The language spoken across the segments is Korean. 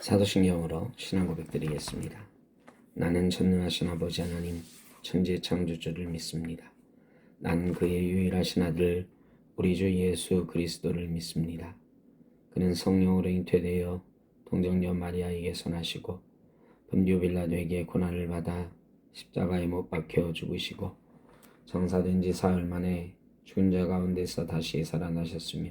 사도신경으로 신앙 고백드리겠습니다. 나는 전능하신 아버지 하나님 천지 창조주를 믿습니다. 나는 그의 유일하신 아들 우리 주 예수 그리스도를 믿습니다. 그는 성령으로 잉태되어 동정녀 마리아에게서 나시고 본디오 빌라도에게 고난을 받아 십자가에 못 박혀 죽으시고 정사된 지 사흘 만에 죽은 자 가운데서 다시 살아나셨으며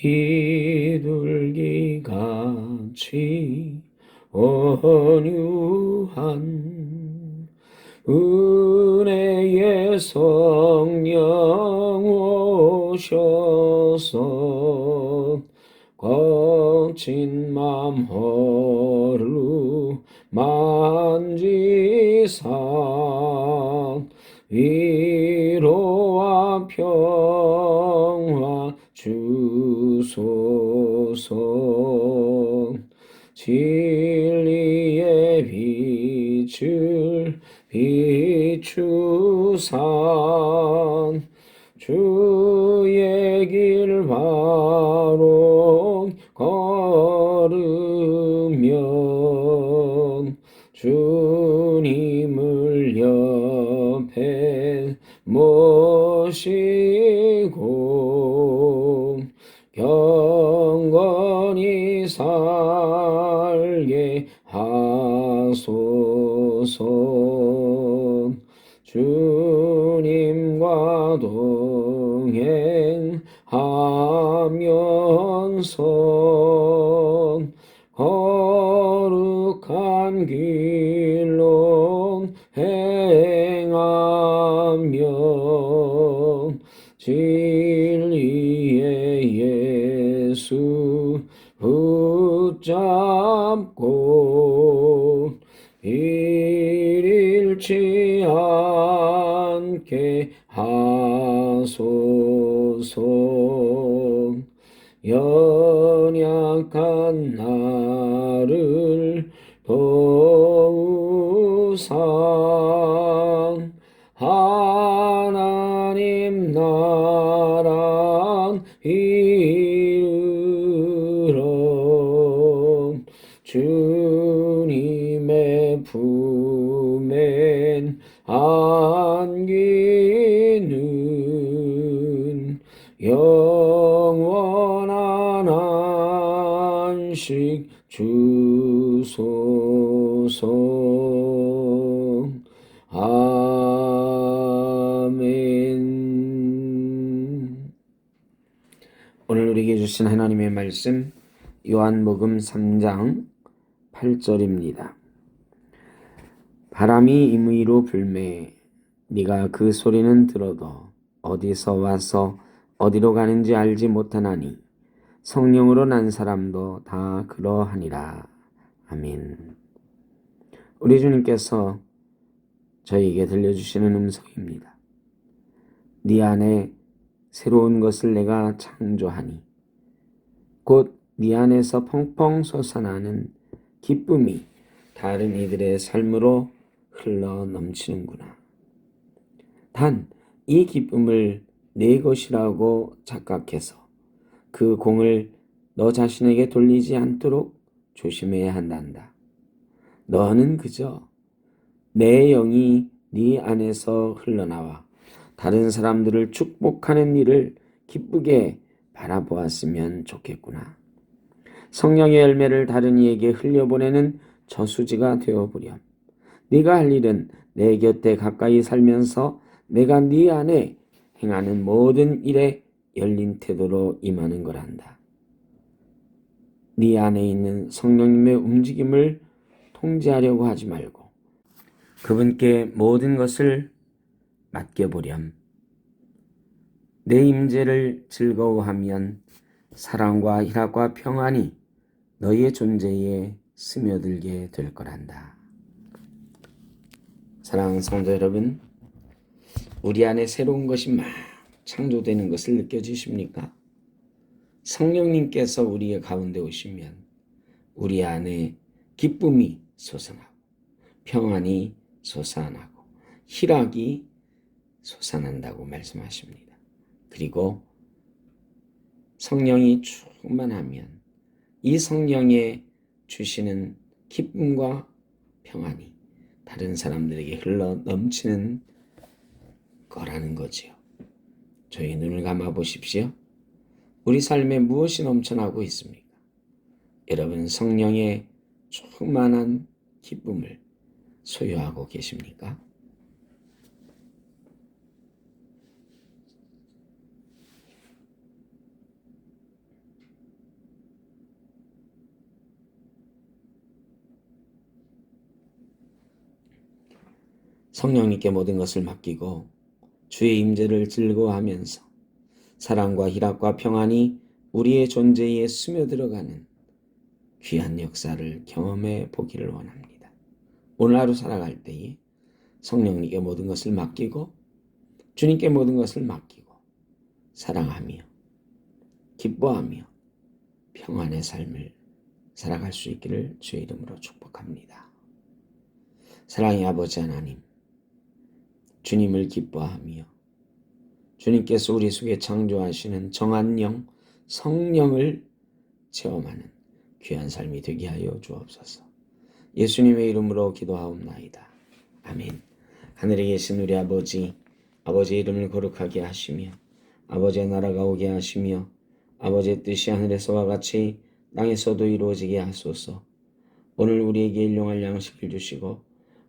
비둘기같이 온유한 은혜의 성령 오셔서 거친 맘 허루 만지사 위로와 평화 주 진리의 빛을 비추산. 주의 길 바로 걸으면 주님을 옆에 모시고 경건히 살 하소서. 주님과 동행하면서 거룩한 길로 행하며 진리의 예수 붙잡 잃지 않게 하소서. 연약한 나를 안기는 영원한 안식 주소서 아멘 오늘 우리에게 주신 하나님의 말씀 요한복음 3장 8절입니다. 바람이 임의로 불매 네가 그 소리는 들어도 어디서 와서 어디로 가는지 알지 못하나니 성령으로 난 사람도 다 그러하니라. 아멘. 우리 주님께서 저희에게 들려주시는 음성입니다. 네 안에 새로운 것을 내가 창조하니 곧 네 안에서 펑펑 솟아나는 기쁨이 다른 이들의 삶으로 흘러 넘치는구나. 단 이 기쁨을 내 것이라고 착각해서 그 공을 너 자신에게 돌리지 않도록 조심해야 한단다. 너는 그저 내 영이 네 안에서 흘러나와 다른 사람들을 축복하는 일을 기쁘게 바라보았으면 좋겠구나. 성령의 열매를 다른 이에게 흘려보내는 저수지가 되어보렴. 네가 할 일은 내 곁에 가까이 살면서 내가 네 안에 행하는 모든 일에 열린 태도로 임하는 거란다. 네 안에 있는 성령님의 움직임을 통제하려고 하지 말고 그분께 모든 것을 맡겨보렴. 내 임재를 즐거워하면 사랑과 희락과 평안이 너희의 존재에 스며들게 될 거란다. 사랑하는 성도 여러분, 우리 안에 새로운 것이 막 창조되는 것을 느껴지십니까? 성령님께서 우리의 가운데 오시면 우리 안에 기쁨이 솟아나고 평안이 솟아나고 희락이 솟아난다고 말씀하십니다. 그리고 성령이 충만하면 이 성령의 주시는 기쁨과 평안이 다른 사람들에게 흘러 넘치는 거라는 거지요. 저희 눈을 감아 보십시오. 우리 삶에 무엇이 넘쳐나고 있습니까? 여러분 성령의 충만한 기쁨을 소유하고 계십니까? 성령님께 모든 것을 맡기고 주의 임재를 즐거워하면서 사랑과 희락과 평안이 우리의 존재에 스며들어가는 귀한 역사를 경험해 보기를 원합니다. 오늘 하루 살아갈 때에 성령님께 모든 것을 맡기고 주님께 모든 것을 맡기고 사랑하며 기뻐하며 평안의 삶을 살아갈 수 있기를 주의 이름으로 축복합니다. 사랑의 아버지 하나님, 주님을 기뻐하며 주님께서 우리 속에 창조하시는 정한 영, 성령을 체험하는 귀한 삶이 되게 하여 주옵소서. 예수님의 이름으로 기도하옵나이다. 아멘. 하늘에 계신 우리 아버지, 아버지의 이름을 거룩하게 하시며 아버지의 나라가 오게 하시며 아버지의 뜻이 하늘에서와 같이 땅에서도 이루어지게 하소서. 오늘 우리에게 일용할 양식을 주시고